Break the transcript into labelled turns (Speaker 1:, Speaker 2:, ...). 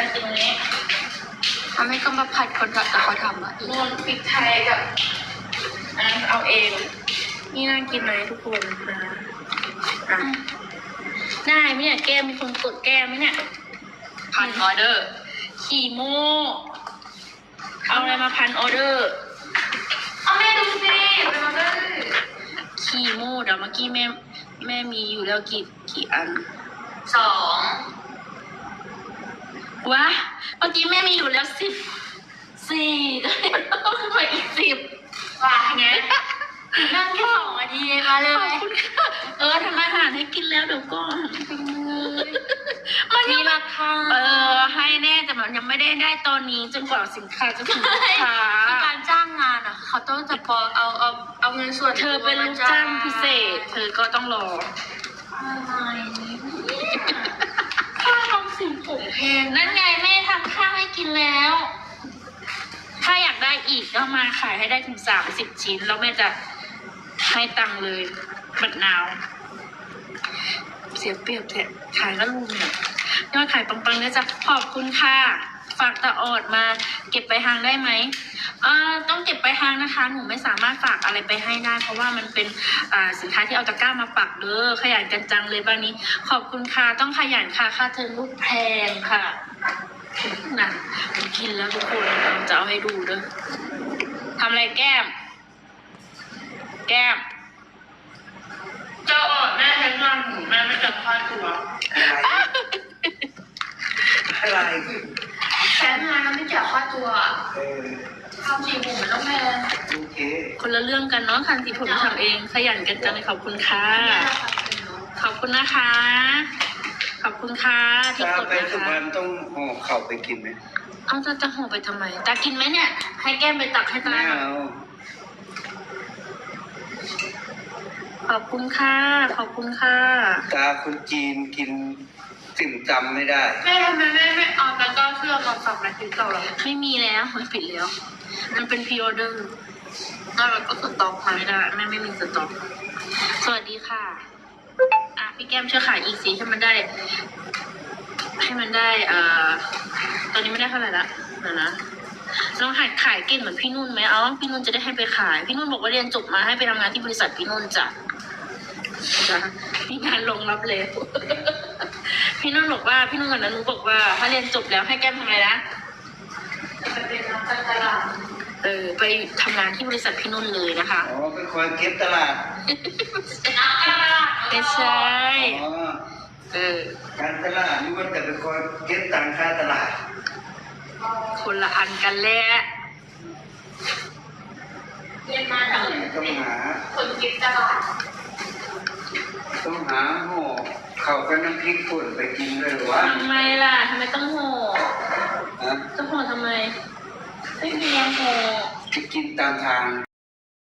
Speaker 1: ได้ตรงนี้
Speaker 2: ทำให้ก็มาผัดคนกับเขาทำอะ
Speaker 1: นวลพริกไทยกับอันนั้นเอาเอง นี่น่ากินไหมทุกคนนะอะได้ไหมเนี่ยแก้มมีคนกดแก้มไหมเนี่ย
Speaker 2: พันออเดอร์
Speaker 1: ขี่โม่เอาอะไรมาพันออเดอร์
Speaker 2: เอาแม่ดูสิเป็นออเดอร์
Speaker 1: ขี่โม่เดี๋ยวเมื่อกี้แม่แม่มีอยู่แล้วกี่กี่อัน
Speaker 2: สอง
Speaker 1: วะเมื่อกี้แม่มีอยู่แล้วสิบสี่ก็เลยต้องไปอีกสิบ
Speaker 2: ว่าไงนั่งแค่สองนาทีเองมาเล
Speaker 1: ขอบ
Speaker 2: ย
Speaker 1: คุณค่ะเออทำอาหารให้กินแล้วเดี๋ยวก่อนมัน
Speaker 2: มี
Speaker 1: ยัง
Speaker 2: ราคา
Speaker 1: เออ ให้แน่แต่มันยังไม่ได้ได้ตอนนี้จนกว่าสินค้าจะถึงลูกค้า
Speaker 2: การจ้างงานอะ เขาต้องจะพอเอาเอาเอาเงินส่วน
Speaker 1: เธอเป็นลูกจ้างพิเศษ เธอก็ต้องรอ
Speaker 2: อะไร
Speaker 1: ค่าทำสีผมแพงนั่นไงแม่ทำข้าวให้กินแล้ว ถ้าอยากได้อีกก็มาขายให้ได้ถึงสามสิบชิ้น แล้วแม่จะให้ตังค์เลยบัดนาว เสียเปรียบแท้ขายแล้วลุงเนี่ยยอดขายปังๆนะจ๊ะขอบคุณค่ะ ฝากตะออดมา เก็บไปหางได้ไหม เอ่อต้องเก็บไปหางนะคะ หนูไม่สามารถฝากอะไรไปให้ได้ เพราะว่ามันเป็นอ่าสินค้าที่เอาตะกร้ามาปักเด้อขยันกันจังเลยบ้านนี้ ขอบคุณค่ะต้องขยันค่ะค่าเทอมลูกแพงค่ะน่ะผมกินแล้วทุกคนจะเอาให้ดูเด้อทำอะไรแก้ม แก้มเจ้าออดแม่ใช้งานหนูแม่ไม่จับค่าตัว
Speaker 3: อะไร
Speaker 2: แค่งานไม่จ่ายค่าตัว
Speaker 3: เออ
Speaker 2: ทำสีผมมันต้องแพง
Speaker 3: โอเค
Speaker 1: คนละเรื่องกันเนาะคันสีผมทำเองขยันกันจังเลยขอบคุณค่ะ ขอบคุณนะคะ ขอบคุณค่ะที่
Speaker 3: ถ้าก
Speaker 1: ด
Speaker 3: ไป
Speaker 1: นะ
Speaker 3: สุพร
Speaker 1: คะ
Speaker 3: รณต้องห่อเข่าไปกินไหม
Speaker 1: เอาจะจะห่อไปทำไมตากินไหมเนี่ย ให้แก้มไปตักให้ตา
Speaker 3: ไม่
Speaker 1: หน่อย
Speaker 3: เอา
Speaker 1: ขอบคุณค่ะ ขอบคุณค่ะ
Speaker 3: ตาคนจีนกิน ติ่มจำไม่ได้
Speaker 2: แม่ทำไมแม่ไม่เอาตะกร้าเสื้อมาสับนาทีเก่าหรอ
Speaker 1: ไม่มีแล้วมันปิดแล้ว มันเป็นพ r ออเดอร์
Speaker 2: น่ารักก็สต็อกมา
Speaker 1: ไม่ได้แม่ไม่มีสต็อกสวัสดีค่ะ อะพี่แก้มช่วยขายอีกสิให้มันได้ ให้มันได้เอ่อตอนนี้ไม่ได้เท่าไหร่ละเดี๋ยวนะลองหัดขายเก่งเหมือนพี่นุ่นไหมเอาพี่นุ่นจะได้ให้ไปขาย พี่นุ่นบอกว่าเรียนจบมาให้ไปทำงานที่บริษัทพี่นุ่นจ้ะจ้ะมีงานลงรับเลย พี่นุ่นบอกว่าพี่นุ่นกับนันนุบอกว่า ถ้าเรียนจบแล้วให้แก้มทำอะไรนะ
Speaker 2: จะเป็นน้ำตาลตลาด
Speaker 1: เออไปทำงานที่บริษัทพี่นุ่นเลยนะคะ
Speaker 3: อ๋อเป็นคนเก็บตลาด
Speaker 2: น้ำตาลตลาด
Speaker 1: ไม่ใช่
Speaker 3: อ๋อ
Speaker 1: เออ
Speaker 3: การตลาดนี่ว่าจะเป็นคนเก็บตังค่าตลาด
Speaker 1: คนละอันกันแหละ
Speaker 2: เรียนมาจาก
Speaker 3: ต้องหา
Speaker 2: คนกินตลาด
Speaker 3: ต้องหาห่อ เข่ากับน้ำพริกป่นไปกินด้วยเหรอวะ
Speaker 1: ทำไมล่ะทำไมต้องห่อ
Speaker 3: ฮะ
Speaker 1: ต้องห่อทำไม ไม่มียังห่อ
Speaker 3: ไปกินตามทาง